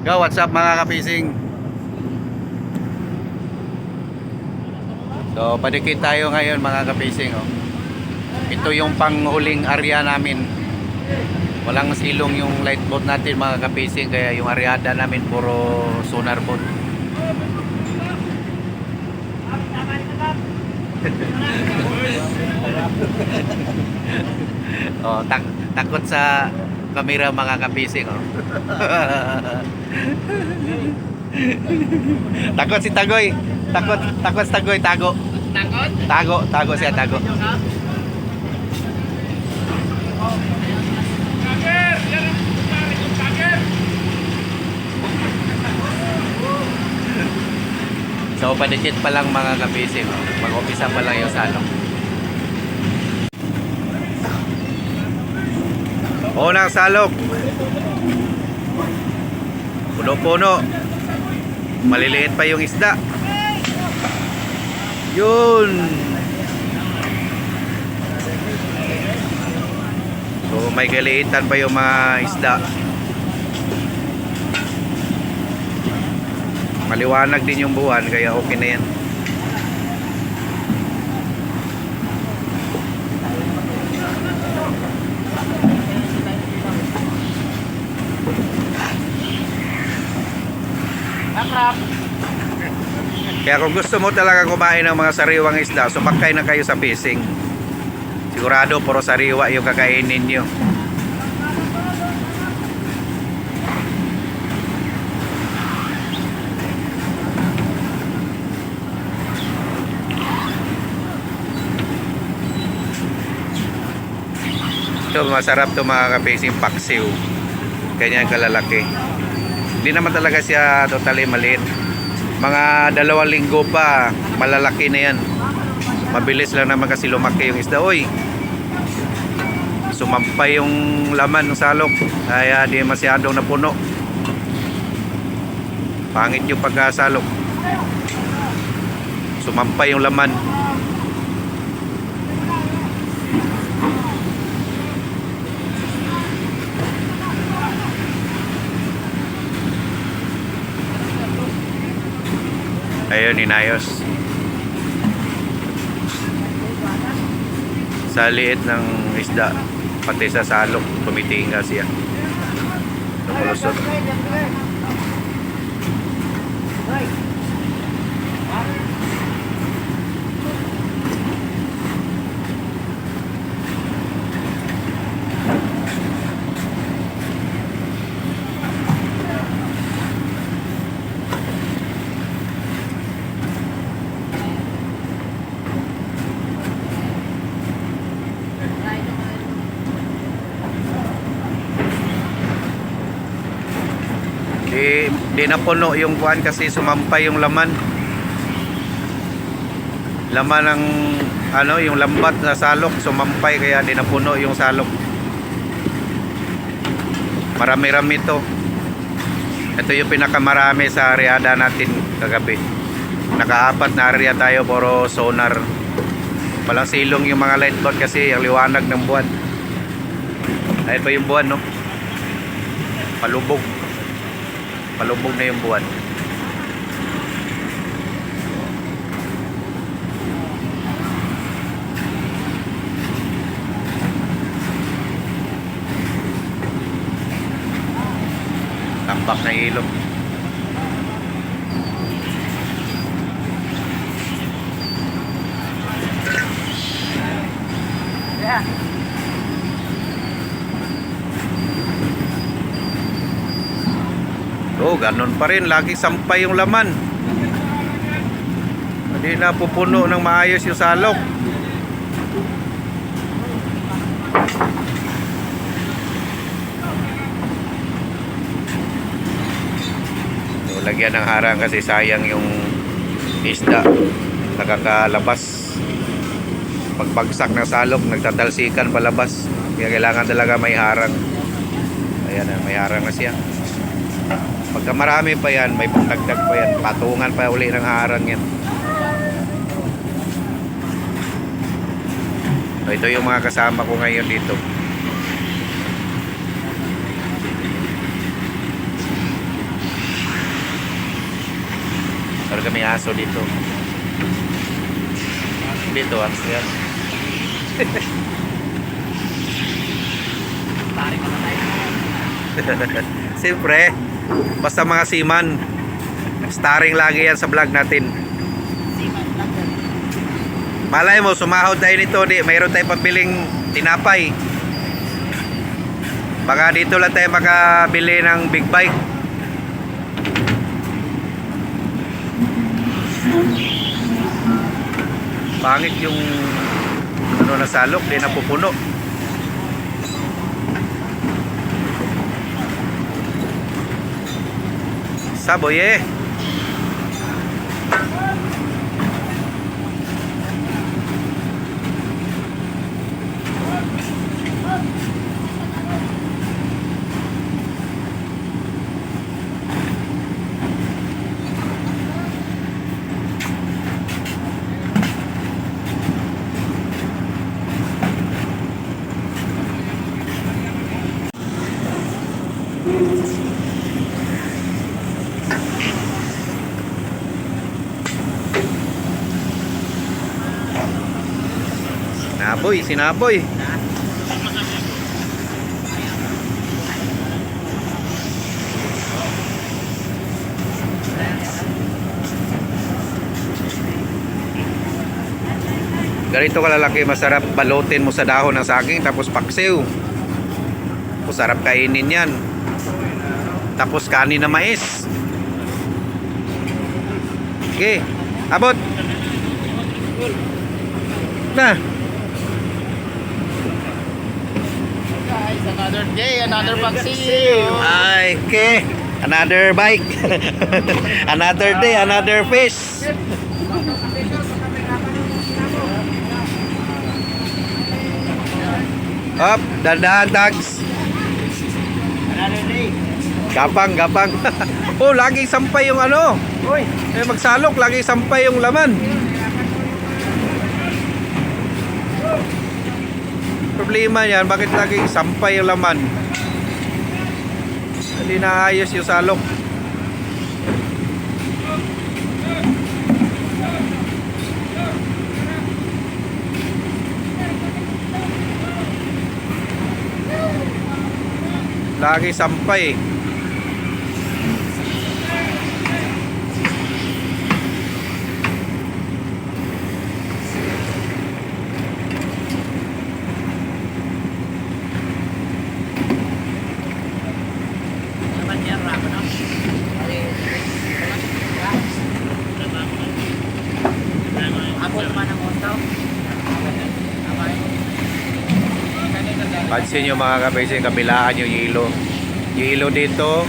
Go, what's up mga kapising? So, padikit tayo ngayon mga kapising. Oh. Ito yung panghuling area namin. Walang silong yung light boat natin mga kapising. Kaya yung areada namin puro sonar boat. oh, tak takot sa kamera mga kapising. Oh. takot si Tagoy. Takot, takot si Tagoy, tago. Takot? Tago, tago siya, tago. So, padikit pa lang mga kapising. Oh. Mag-umpisa pa lang yung salong. Unang salok. Puno-puno. Maliliit pa yung isda. Yun. So, may galiitan pa yung mga isda. Maliwanag din yung buwan kaya okay na yan. Akrap! Kaya kung gusto mo talaga kumain ng mga sariwang isda, sumakay na kayo sa fishing. Sigurado puro sariwa yung kakainin nyo. Ito masarap to mga ka-fishing paksiw. Ganyan kalalaki. Hindi naman talaga siya totally maliit. Mga dalawang linggo pa malalaki na yan. Mabilis lang naman kasi lumaki yung isda. Oy sumampay yung laman ng salok. Kaya di masyadong napuno. Pangit yung pagkasalok. Sumampay yung laman ayun inayos sa liit ng isda pati sa salok tumitinga siya. Lumulusot di, di napuno yung kuhan kasi sumampay yung laman. Laman ng ano yung lambat na salok sumampay kaya di napuno yung salok. Marami-rami to. Ito yung pinakamarami sa areada natin kagabi. Nakaapat na area tayo puro sonar. Walang silong yung mga light boat kasi ang liwanag ng buwan. Ayun pa yung buwan no? Palubog palubog na yung buwan tambak na ilog Yeah. Oo, ganun pa rin. Lagi sampay yung laman. Hindi na pupuno ng maayos yung salok. So, lagyan ng harang kasi sayang yung isda. Nakakalabas. Pagbagsak ng salok, nagtatalsikan palabas. Kaya kailangan talaga may harang. Ayan may harang na siya. Pagka marami pa yan, may pagdagdag pa yan. Patungan pa uli ng harang yan. So, ito yung mga kasama ko ngayon dito. Meron kami aso dito. Dito ah. Yan. Siyempre, basta mga seaman, starring lagi yan sa vlog natin. Malay mo, sumahod tayo nito, di, mayroon tayong pabiling tinapay. Baka dito lang tayo makabili ng big bike. Pangit yung ano na salok, di napupuno. Saboy eh. Sinaboy, sinaboy. Ganito kalalaki, masarap balutin mo sa dahon ng saging tapos paksiw. Tapos kainin yan. Tapos kanin na mais. Okay, abot. Na. Guys, another day, another pagsiyo. Ay, okay. Another bike. another day, another fish. Up, dandahan tags. Another day. Gapang, gapang. oh, lagi sampay yung ano. Uy, Eh, magsalok, lagi sampay yung laman. Problema yan, bakit lagi sampay yung laman? Hindi naayos yung salok. Lagi sampay. naman Pansin nyo mga kabesin, kabilaan yung yelo. Yelo dito.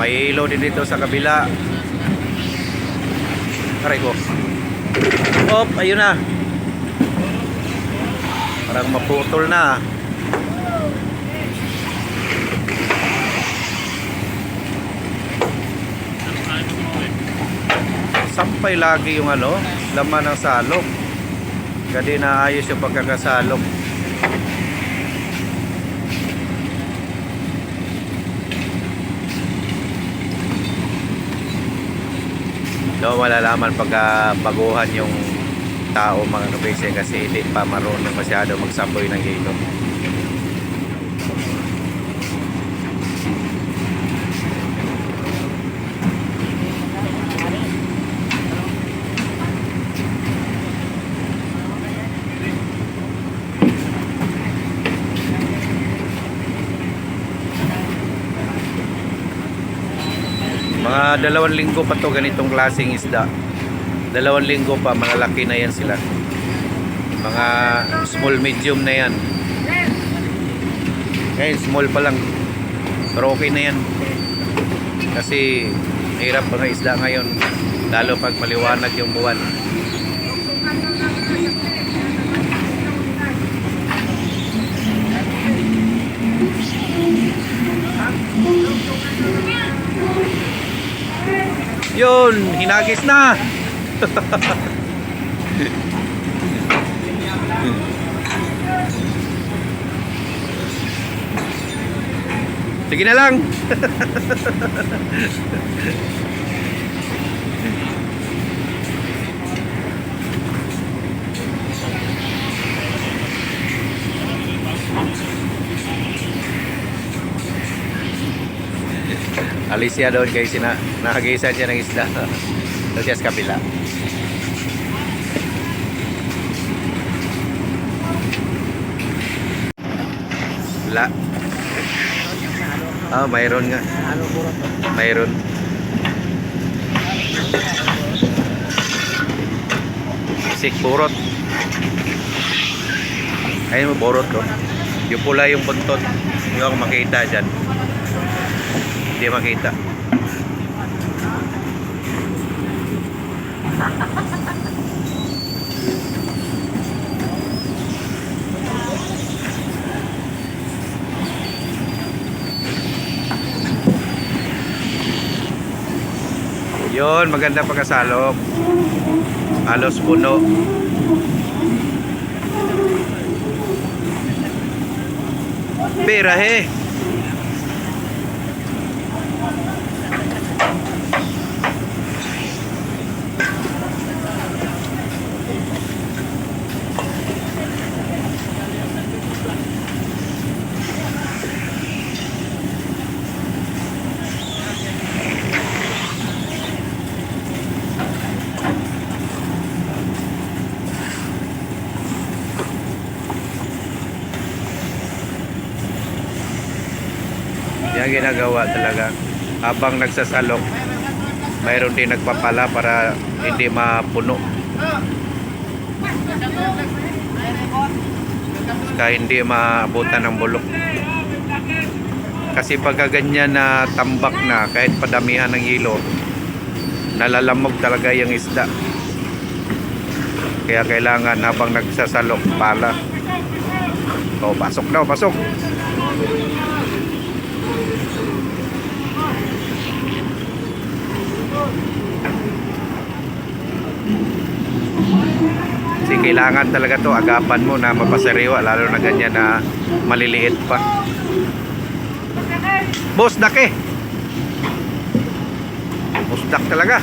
May yelo din dito sa kabila. Aray ko. Op, ayun na. Parang maputol na. Sampay lagi yung ano, laman ng salok. Kadi naayos yung pagkakasalok. Daw malalaman pagka baguhan yung tao mga kabese kasi hindi pa marunong masyado magsamboy ng hilo. Mga dalawang linggo pa to ganitong klaseng isda. Dalawang linggo pa, malalaki na yan sila. Mga small medium na yan. Ngayon, small pa lang. Pero okay na yan. Kasi hirap mga isda ngayon. Lalo pag maliwanag yung buwan. Yun, hinagis na. Sige na lang. Alicia doon kay sina nakagisan siya ng isda. Doon siya sa kabila. Wala. Ah, mayroon nga. Mayroon. Sik burot. Ayun mo burot to. Yung pula yung buntot. Ako makita dyan. Hindi makita. Yun, maganda pagkasalok. Halos puno. Birahe. Yan ginagawa talaga. Habang nagsasalok, mayroon din nagpapala para hindi mapuno. Kaya hindi maabutan ng bulok. Kasi pagka ganyan na tambak na, kahit padamihan ng hilo, nalalamog talaga yung isda. Kaya kailangan habang nagsasalok, pala. O, pasok daw, pasok. Kasi kailangan talaga to agapan mo na mapasariwa lalo na ganyan na maliliit pa. Boss dak eh. Boss dak talaga.